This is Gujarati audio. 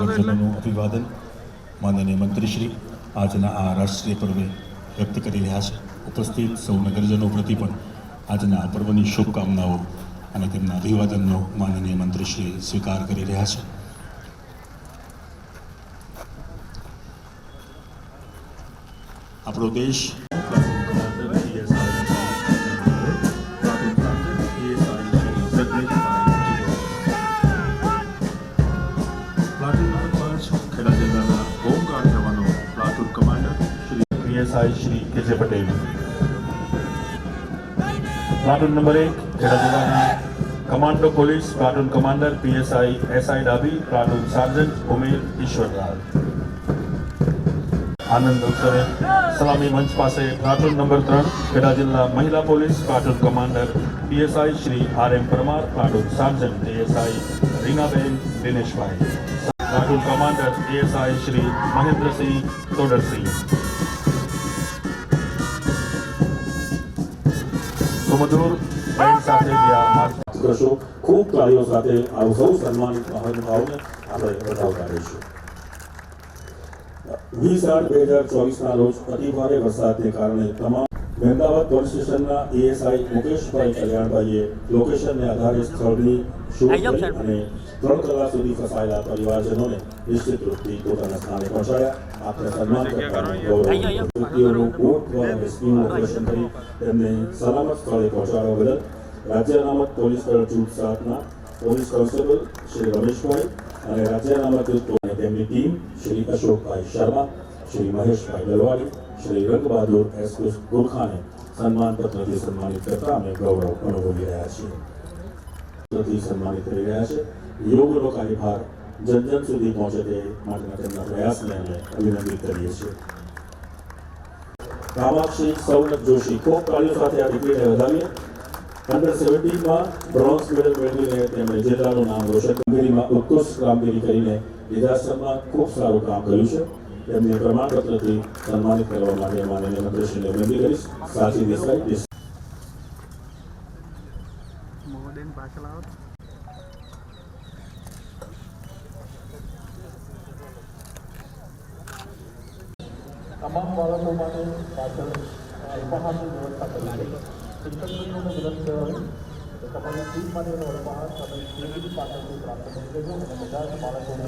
નગરજનોનું અભિવાદન માનનીય મંત્રીશ્રી આજના આ રાષ્ટ્રીય પર્વે વ્યક્ત કરી રહ્યા છે ઉપસ્થિત સૌ નગરજનો પ્રતિ પણ આજના આ પર્વની શુભકામનાઓ અને તેમના અભિવાદનનો માનનીય મંત્રીશ્રી સ્વીકાર કરી રહ્યા છે આપણો દેશ પીએસઆઈ શ્રી કે જે પટેલ પ્લાટૂન નંબર એક ખેડા જિલ્લાના commando police platoon commander PSI SI Dabhi platoon sergeant Umer Ishwarlal આનંદ ઉત્સવે સલામી મંચ પાસે પ્લાટુન નંબર ત્રણ ખેડા જિલ્લા મહિલા police platoon commander PSI Shri R M Parmar platoon sergeant ASI Rinaben Dineshbhai platoon commander ASI Shri Mahendrasinh Todarsinh સુમધુર band સાથે જે આ કરશો. ખૂબ તાળીઓ સાથે આવું સૌ સન્માનિત મહાનુભાવોને આપણે બતાવતા રહીશું. વીસ આઠ બે હજાર ચોવીસના રોજ અતિભારે વરસાદને કારણે તમામ મહેમદાવાદ પોલીસ સ્ટેશનના એએસઆઈ મુકેશભાઈ કલ્યાણભાઈએ લોકેશનને આધારે સ્થળની શોધ કરી અને ત્રણ કલાક સુધી ફસાયેલા પરિવારજનોને નિશ્ચિત રૂપથી પોતાના સ્થાને પહોંચાડ્યા. આપને સન્માન. વ્યક્તિઓનું દ્વારા રેસ્ક્યુ ઓપરેશન કરી તેમને સલામત સ્થળે પહોંચાડવા બદલ રાજ્ય અનામત પોલીસ દળ જૂથ સાતના પોલીસ કોન્સ્ટેબલ શ્રી રમેશભાઈ અને રાજ્ય અનામત તેમની ટીમ શ્રી અશોકભાઈ શર્મા શ્રી મહેશભાઈ દલવાડી શ્રી રંગબહાદુર એસ ગુરખાને સન્માન પત્રથી સન્માનિત કરતા અમે ગૌરવ અનુભવી રહ્યા છીએ. સન્માનિત કરી રહ્યા છે. યોગનો કાર્યભાર જન જન સુધી પહોંચે તે માટેના તેમના પ્રયાસને અમે અભિનંદિત કરીએ છીએ. કામાક્ષી સૌનક જોશી કોક તાળીઓ સાથે આ ડિગ્રીને વધાવીએ અંડર સેવન્ટીનમાં બ્રોન્ઝ મેડલ મેળવીને તેમણે જિલ્લાનું નામ રોશન કામગીરીમાં ઉત્કૃષ્ટ કામગીરી કરીને વૃદ્ધાશ્રમમાં ખૂબ સારું કામ કર્યું છે. તેમને પ્રમાણપત્રથી સન્માનિત કરવા માટે માનનીય મંત્રીશ્રીને વિનંતી કરીશ સાચી દેસાઈ ડિસ્ટ્રિક્ટ મોડેન પાછળ આવો તમામ બાળકો માટે પાછળ ઉપહારની વ્યવસ્થા કરી છે શિક્ષકોને વિનંતી કહેવાય કે તમારી ફી માટેનો ઉપહાર તમે કેવી પાછળથી પ્રાપ્ત કરી લેજો અને બધા જ બાળકોને